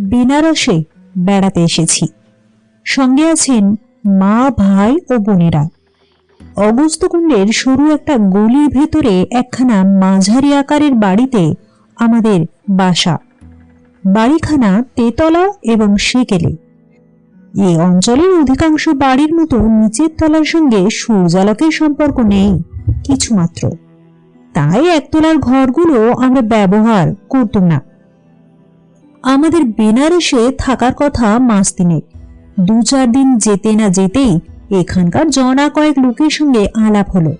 বেনারসে বেড়াতে এসেছি। সঙ্গে আছেন মা, ভাই ও বোনেরা। অগস্ত্যকুণ্ডের সরু একটা গলির ভেতরে একখানা মাঝারি আকারের বাড়িতে আমাদের বাসা। বাড়িখানা তেতলা এবং সেকেলে। এই অঞ্চলের অধিকাংশ বাড়ির মতো নিচের তলার সঙ্গে সূর্যালোকের সম্পর্ক নেই, কিছুমাত্র। তাই একতলার ঘরগুলো আমরা ব্যবহার করতাম না। আমাদের বেনারসে থাকার কথা মাস তিনেক। দু চার দিন যেতে না যেতেই এখানকার জনা কয়েক লোকের সঙ্গে আলাপ হলো।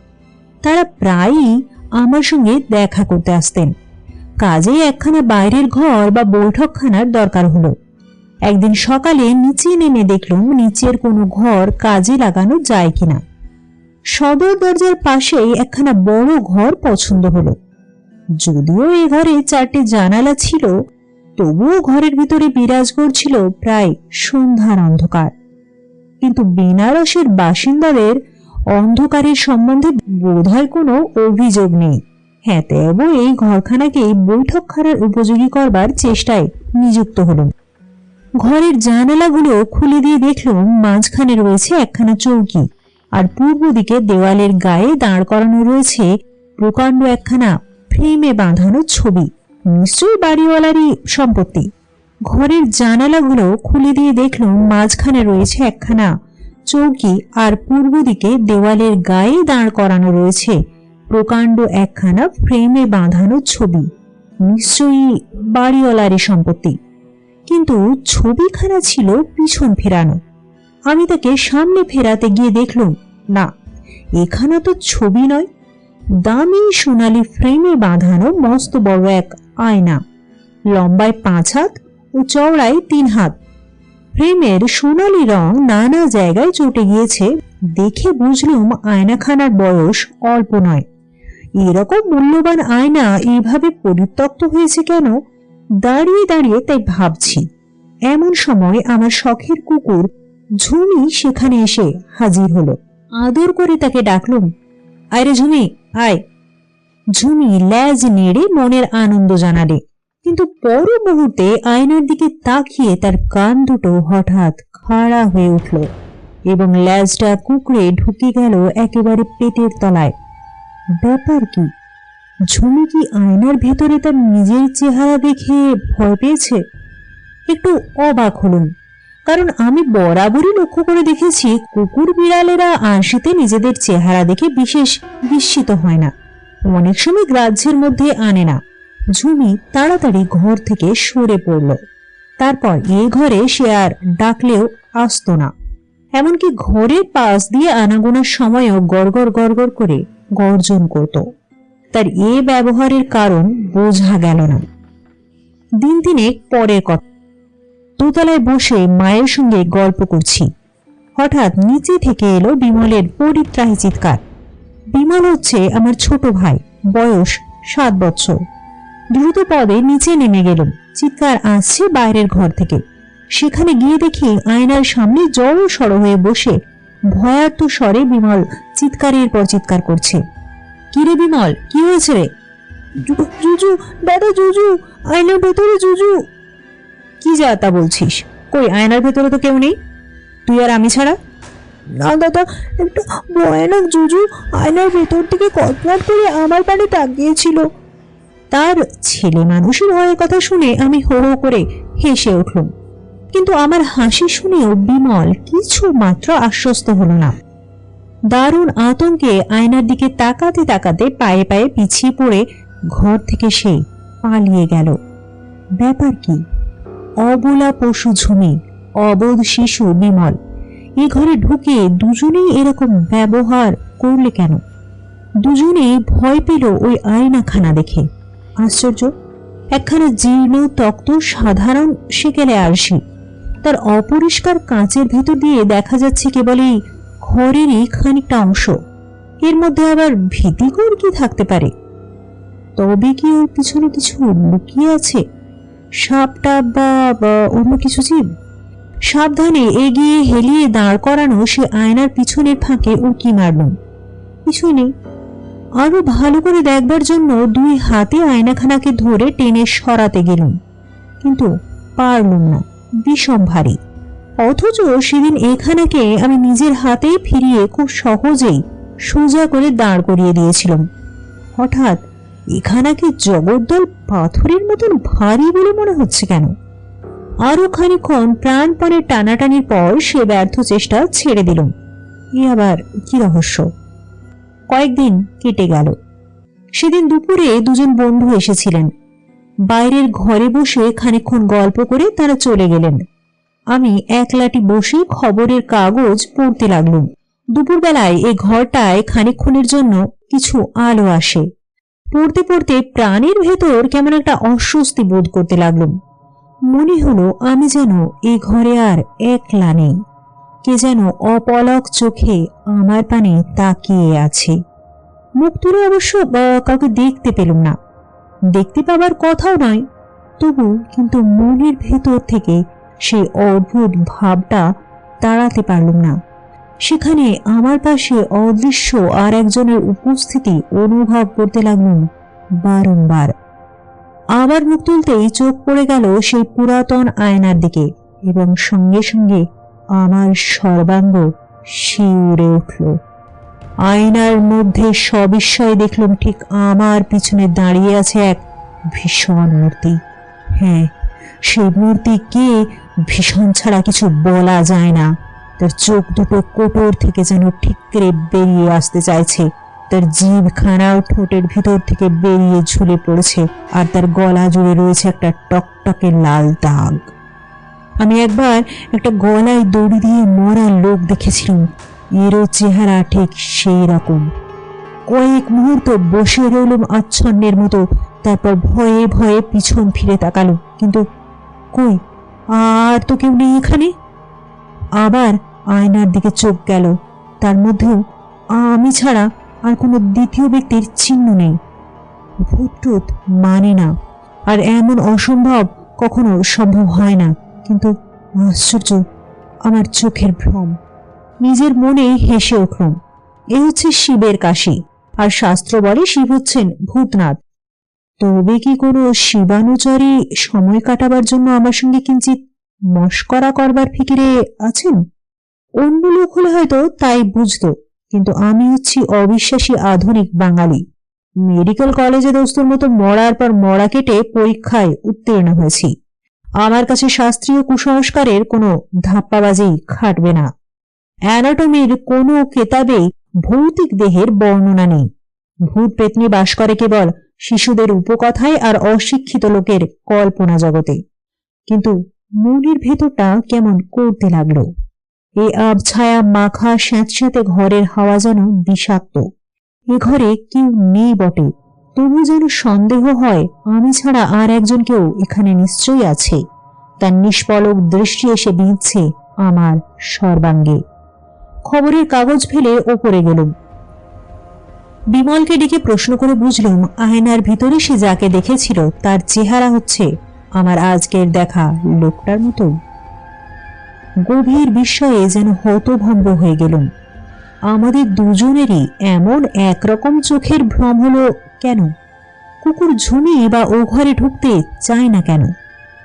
তারা প্রায়ই আমার সঙ্গে দেখা করতে আসতেন। কাজেই একখানা বাইরের ঘর বা বৈঠকখানার দরকার হলো। একদিন সকালে নিচে নেমে দেখলুম নিচের কোনো ঘর কাজে লাগানো যায় কিনা। সদর দরজার পাশেই একখানা বড় ঘর পছন্দ হলো। যদিও এ ঘরে চারটে জানালা ছিল তবুও ঘরের ভিতরে বিরাজ করছিল প্রায় সন্ধ্যার অন্ধকার। কিন্তু বেনারসের বাসিন্দাদের অন্ধকারের সম্বন্ধে বোধহয় কোনো অভিযোগ নেই। হ্যাঁ তেব এই ঘরখানাকে বৈঠকখানার উপযোগী করবার চেষ্টায় নিযুক্ত হলাম। ঘরের জানালাগুলো খুলে দিয়ে দেখলাম মাঝখানে রয়েছে একখানা চৌকি, আর পূর্ব দিকে দেওয়ালের গায়ে দাঁড় করানো রয়েছে প্রকাণ্ড একখানা ফ্রেমে বাঁধানো ছবি। নিশ্চয়ই বাড়িওয়ালারই সম্পত্তি। ঘরের জানালাগুলো খুলে দিয়ে দেখলাম মাঝখানে রয়েছে একখানা চৌকি আর পূর্ব দিকে দেওয়ালের গায়ে দাঁড় করানো রয়েছে প্রকাণ্ড একখানা ফ্রেমে বাঁধানো ছবি। নিশ্চয়ই বাড়িওয়ালারই সম্পত্তি। কিন্তু ছবিখানা ছিল পিছন ফেরানো। আমি তাকে সামনে ফেরাতে গিয়ে দেখলুম, না, এখানে তো ছবি নয়। দামি সোনালি ফ্রেমে বাঁধানো মস্ত বড় এক আয়না। লম্বায় পাঁচ হাত ও চওড়ায় তিন হাত। ফ্রেমের সোনালি রং নানা জায়গায় চটে গিয়েছে। দেখে বুঝলুম আয়নাখানার বয়স অল্প নয়। এরকম মূল্যবান আয়না এইভাবে পরিত্যক্ত হয়েছে কেন? দাঁড়িয়ে দাঁড়িয়ে তাই ভাবছি। এমন সময় আমার শখের কুকুর ঝুমি সেখানে এসে হাজির হলো। আদর করে তাকে ডাকলুম আয়রে ঝুমি, আয়। ঝুমি ল্যাজ নেড়ে মনের আনন্দ জানালে। কিন্তু পর মুহূর্তে আয়নার দিকে তাকিয়ে তার কান দুটো হঠাৎ খাড়া হয়ে উঠল এবং ল্যাজটা কুকড়ে ঢুকে গেল একেবারে পেটের তলায়। ব্যাপার কি? ঝুমি কি আয়নার ভেতরে তার নিজের চেহারা দেখে ভয় পেয়েছে? একটু অবাক হলুন কারণ আমি বরাবরই লক্ষ্য করে দেখেছি কুকুর বিড়ালেরা আঁশিতে নিজেদের চেহারা দেখে বিশেষ বিস্মিত হয় না। অনেক সময় গ্রাহ্যের মধ্যে আনে না। ঝুমি তাড়াতাড়ি ঘর থেকে সরে পড়ল। তারপর এ ঘরে সে আর ডাকলেও আসতো না। এমনকি ঘরের পাশ দিয়ে আনাগোনার সময়ও গড়গড় গড়গড় করে গর্জন করত। তার এ ব্যবহারের কারণ বোঝা গেল না। দিন তিনেক পরের কথা। দোতলায় বসে মায়ের সঙ্গে গল্প করছি। হঠাৎ নিচে থেকে এলো বিমলের পরিত্রাহী চিৎকার। বিমল হচ্ছে আমার ছোট ভাই, বয়স সাত বছর। দ্রুত পদে নিচে নেমে গেলাম, চিৎকার আসছে বাইরের ঘর থেকে। সেখানে গিয়ে দেখি আয়নার সামনে জড়ো সড়ো হয়ে বসে ভয়ার্ত স্বরে বিমল চিৎকারের পর চিৎকার করছে। কিরে বিমল, কি হয়েছে রে? জুজু, দাদা জুজু, আয়নার ভেতরে জুজু। কি যা তা বলছিস? কই, আয়নার ভেতরে তো কেউ নেই? তুই আর আমি ছাড়া? না, দাদা, একটু ভয়ানক জুজু আয়নার ভেতর থেকে কটমট করে আমার পানে তাকিয়েছিল তার ছেলে মানুষের ভয়ের কথা শুনে আমি হো হো করে হেসে উঠলুম। কিন্তু আমার হাসি শুনেও বিমল কিছু মাত্র আশ্বস্ত হল না। দারুণ আতঙ্কে আয়নার দিকে তাকাতে তাকাতে পায়ে পায়ে পিছিয়ে পড়ে ঘর থেকে সে পালিয়ে গেল। ব্যাপার কি? অবলা পশু ঝুমি, অবোধ শিশু বিমল এ ঘরে ঢুকে দুজনেই এরকম ব্যবহার করলে কেন? দুজনেই ভয় পেল ওই আয়নাখানা দেখে। আশ্চর্য, একখানা জীর্ণ, তক্ত, সাধারণ সেকেলে আরশি। তার অপরিষ্কার কাঁচের ভেতর দিয়ে দেখা যাচ্ছে কেবল এই ঘরেরই খানিকটা অংশ। এর মধ্যে আবার ভীতিকর কি থাকতে পারে? তবে কি ওর পিছনে কিছু লুকিয়ে আছে? সাপটা বা অন্য কিছু জীব? সাবধানে এগিয়ে হেলিয়ে দাঁড় করানো সে আয়নার পিছনের ফাঁকে উঁকি মারল। কিছুই নেই। আরও ভালো করে দেখবার জন্য দুই হাতে আয়নাখানাকে ধরে টেনে সরাতে গেলুম। কিন্তু পারলুম না। বিষম ভারী। অথচ সেদিন এখানেকে আমি নিজের হাতেই ফিরিয়ে খুব সহজেই সোজা করে দাঁড় করিয়ে দিয়েছিলাম। হঠাৎ এখানাকে জগদ্দল পাথরের মতন ভারী বলে মনে হচ্ছে কেন? আরও খানিক্ষণ প্রাণপণে টানাটানির পর সে ব্যর্থ চেষ্টা ছেড়ে দিলাম এ আবার কি রহস্য? কয়েকদিন কেটে গেল। সেদিন দুপুরে দুজন বন্ধু এসেছিলেন। বাইরের ঘরে বসে খানিকক্ষণ গল্প করে তারা চলে গেলেন। আমি একলাটি বসে খবরের কাগজ পড়তে লাগলুম। দুপুরবেলায় এ ঘরটায় খানিকক্ষণের জন্য কিছু আলো আসে। পড়তে পড়তে প্রাণের ভেতর কেমন একটা অস্বস্তি বোধ করতে লাগলুম। মনে হলো আমি যেন এই ঘরে আর একলা নেই। কে যেন অপলক চোখে আমার পানে তাকিয়ে আছে। মুখ তুলে অবশ্য কাউকে দেখতে পেলুম না। দেখতে পাবার কথাও নয়, তবু কিন্তু মনের ভেতর থেকে সেই অদ্ভুত ভাবটা তাড়াতে পারলুম না। সেখানে আমার পাশে অদৃশ্য আর একজনের উপস্থিতি অনুভব করতে লাগলুম বারংবার। আবার মুখ তুলতেই চোখ পড়ে গেল সেই পুরাতন আয়নার দিকে এবং সঙ্গে সঙ্গে আমার সর্বাঙ্গ শিউরে উঠল। আয়নার মধ্যে সবিস্ময়ে দেখলাম ঠিক আমার পিছনে দাঁড়িয়ে আছে এক ভীষণ মূর্তি। হ্যাঁ সেই মূর্তি কে ভীষণ ছাড়া কিছু বলা যায় না। তার চোখ দুটো কোটর থেকে যেন ঠিকরে বেরিয়ে আসতে চাইছে। তার জিভখানাও ঠোঁটের ভিতর থেকে বেরিয়ে ঝুলে পড়েছে আর তার গলা জুড়ে রয়েছে একটা টকটকে লাল দাগ। আমি একবার একটা গলায় দড়ি দিয়ে মরা লোক দেখেছিলাম। এরও চেহারা ঠিক সেই রকম। কয়েক মুহূর্ত বসে রইলুম আচ্ছন্নের মতো, তারপর ভয়ে ভয়ে পিছন ফিরে তাকালো কিন্তু কই, আর তো কেউ নেই এখানে? আবার আয়নার দিকে চোখ গেল, তার মধ্যেও আমি ছাড়া আর কোনো দ্বিতীয় ব্যক্তির চিহ্ন নেই। ভূতটুত মানে না। আর এমন অসম্ভব কখনো সম্ভব হয় না। কিন্তু আশ্চর্য, আমার চোখের ভ্রম। নিজের মনেই হেসে উঠলাম, এ হচ্ছে শিবের কাশি। আর শাস্ত্র বলে শিব হচ্ছেন ভূতনাথ। তবে কি কোনো শিবানুচরী সময় কাটাবার জন্য আমার সঙ্গে কিঞ্চিত মস্করা করবার ফিকিরে আছেন? অন্য লোক হলে হয়তো তাই বুঝতো। কিন্তু আমি হচ্ছি অবিশ্বাসী আধুনিক বাঙালি। মেডিকেল কলেজে দোস্তর মতো মরার পর মরা কেটে পরীক্ষায় উত্তীর্ণ হয়েছি। আমার কাছে শাস্ত্রীয় কুসংস্কারের কোনো ধাপ্পাবাজি খাটবে না। অ্যানাটমির কোনো কেতাবেই ভৌতিক দেহের বর্ণনা নেই। ভূত পেতনি বাস করে কেবল শিশুদের উপকথায় আর অশিক্ষিত লোকের কল্পনা জগতে। কিন্তু মনের ভেতরটা কেমন করতে লাগল? এই আবছায়া মাখা স্যাঁতস্যাঁতে ঘরের হাওয়া যেন বিষাক্ত। এ ঘরে কেউ নেই বটে। তবু যেন সন্দেহ হয়, আমি ছাড়া আর একজন কেউ এখানে নিশ্চয়ই আছে। তার নিষ্পলক দৃষ্টি এসে বিঁধছে আমার সর্বাঙ্গে। খবরের কাগজ ফেলে ওপরে গেলুম। বিমলকে ডেকে প্রশ্ন করে বুঝলুম, আয়নার ভিতরে সে যাকে দেখেছিল তার চেহারা হচ্ছে আমার আজকের দেখা লোকটার মতো। গভীর বিস্ময়ে যেন হতভম্ব হয়ে গেলুম। আমাদের দুজনেরই এমন একরকম চোখের ভ্রম হলো কেন? কুকুর ঝুমি বা ও ঘরে ঢুকতে চায় না কেন?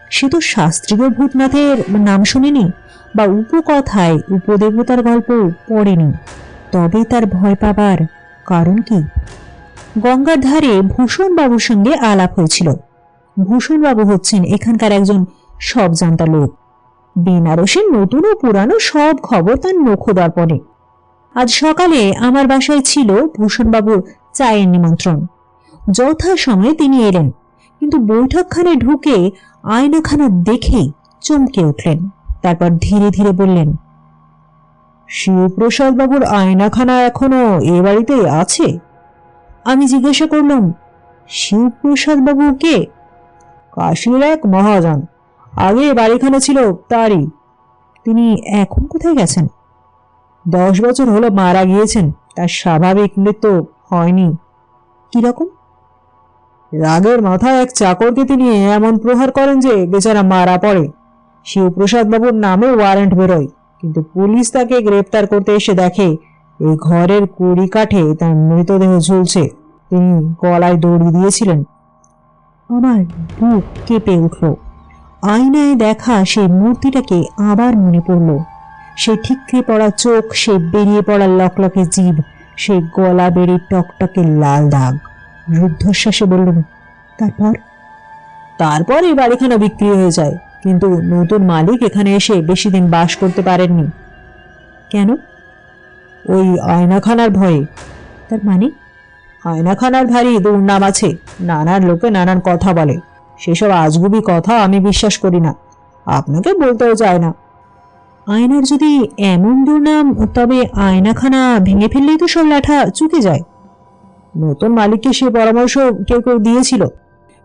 সে তো শাস্ত্রীয় ভূতনাথের নাম শুনেনি বা উপকথায় উপদেবতার গল্প পড়েনি। তবে তার ভয় পাবার কারণ কি? গঙ্গার ধারে ভূষণবাবুর সঙ্গে আলাপ হয়েছিল। ভূষণবাবু হচ্ছেন এখানকার একজন সব জানতা লোক। বেনারসের নতুন ও পুরানো সব খবর তার নখদর্পণে। আজ সকালে আমার বাসায় ছিল ভূষণবাবুর চায়ের নিমন্ত্রণ। যথাসময়ে তিনি এলেন, কিন্তু বৈঠকখানে ঢুকে আয়নাখানা দেখেই চমকে উঠলেন। তারপর ধীরে ধীরে বললেন শিবপ্রসাদ বাবুর আয়নাখানা এখনও এ বাড়িতে আছে? আমি জিজ্ঞাসা করলাম শিবপ্রসাদ বাবু কে? কাশীর এক মহাজন। আগে বাড়িখানা ছিল তারই। তিনি এখন কোথায় গেছেন? দশ বছর হলো মারা গিয়েছেন, তার স্বাভাবিক মৃত্যু হয়নি। কীরকম রাগের মাথায় এক চাকরকে তিনি এমন প্রহার করেন যে বেচারা মারা পড়ে। শিবপ্রসাদ বাবুর নামে ওয়ারেন্ট বেরোয়, কিন্তু পুলিশ তাকে গ্রেপ্তার করতে এসে দেখে এই ঘরের কুড়ি কাঠে তার মৃতদেহ ঝুলছে। তিনি গলায় দড়ি দিয়েছিলেন। আমার বুক কেঁপে উঠল। আয়নায় দেখা সেই মূর্তিটাকে আবার মনে পড়ল। সেই ঠিকরে পড়া চোখ সেই বেরিয়ে পড়া লকলকে জীব সেই গলা বেরিয়ে টকটকে লাল দাগ। রুদ্ধশ্বাসে বললেন তারপর? তারপর এই বাড়িখানা বিক্রি হয়ে যায়, কিন্তু নতুন মালিক এখানে এসে বেশি দিন বাস করতে পারেননি। কেন? ওই আয়নাখানার ভয়ে। তার মানে? আয়নাখানার ভারী দুর্নাম আছে নানান লোকে নানান কথা বলে। সেসব আজগুবি কথা আমি বিশ্বাস করি না। আপনাকে বলতেও চায় না। আয়নার যদি এমন দুর্নাম, তবে আয়নাখানা ভেঙে ফেললেই তো সব ল্যাঠা চুকে যায়। নতুন মালিককে সে পরামর্শ কেউ কেউ দিয়েছিল,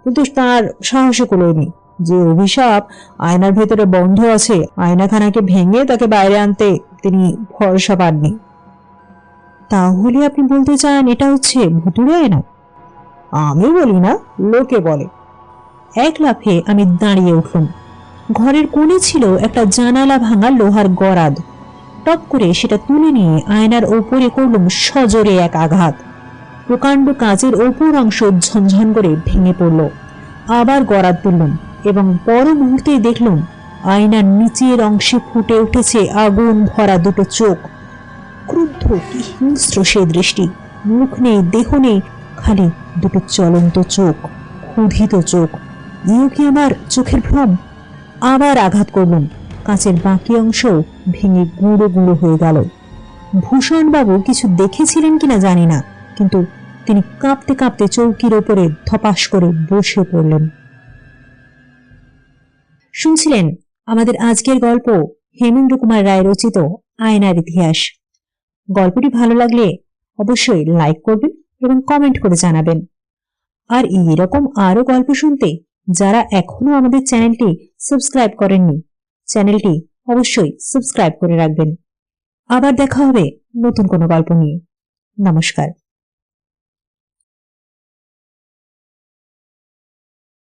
কিন্তু তার সাহসে কুলোয়নি যে অভিশাপ আয়নার ভেতরে বন্ধ আছে, আয়নাখানাকে ভেঙে তাকে বাইরে আনতে তিনি ভরসা পাননি। তাহলে আপনি বলতে চান এটা হচ্ছে ভুতুড়ে আয়না? আমি বলি না, লোকে বলে। এক লাফে আমি দাঁড়িয়ে উঠলাম। ঘরের কোণে ছিল একটা জানালা ভাঙা লোহার গরাদ। টপ করে সেটা তুলে নিয়ে আয়নার ওপরে করলুম সজোরে এক আঘাত। প্রকাণ্ড কাঁচের ওপর অংশ ঝনঝন করে ভেঙে পড়ল। আবার গরাদ তুললুম এবং পর মুহূর্তেই দেখলুম আয়নার নিচের অংশে ফুটে উঠেছে আগুন ভরা দুটো চোখ। ক্রুদ্ধ কি হিংস্র সে দৃষ্টি। মুখ নেই, দেহ নেই, খালি দুটো চলন্ত চোখ, ক্ষুধিত চোখ। ইও কি আমার চোখের ভ্রম। আবার আঘাত করলুম। কাঁচের বাকি অংশ ভেঙে গুঁড়ো গুঁড়ো হয়ে গেল। ভূষণবাবু কিছু দেখেছিলেন কিনা জানি না, কিন্তু তিনি কাঁপতে কাঁপতে চৌকির ওপরে ধপাস করে বসে পড়লেন। শুনছিলেন, আমাদের আজকের গল্প হেমেন্দ্র কুমার রায় রচিত আয়নার ইতিহাস। গল্পটি ভালো লাগলে অবশ্যই লাইক করবেন এবং কমেন্ট করে জানাবেন। আর এইরকম আরও গল্প শুনতে যারা এখনও আমাদের চ্যানেলটি সাবস্ক্রাইব করেননি, চ্যানেলটি অবশ্যই সাবস্ক্রাইব করে রাখবেন। আবার দেখা হবে নতুন কোনো গল্প নিয়ে। নমস্কার।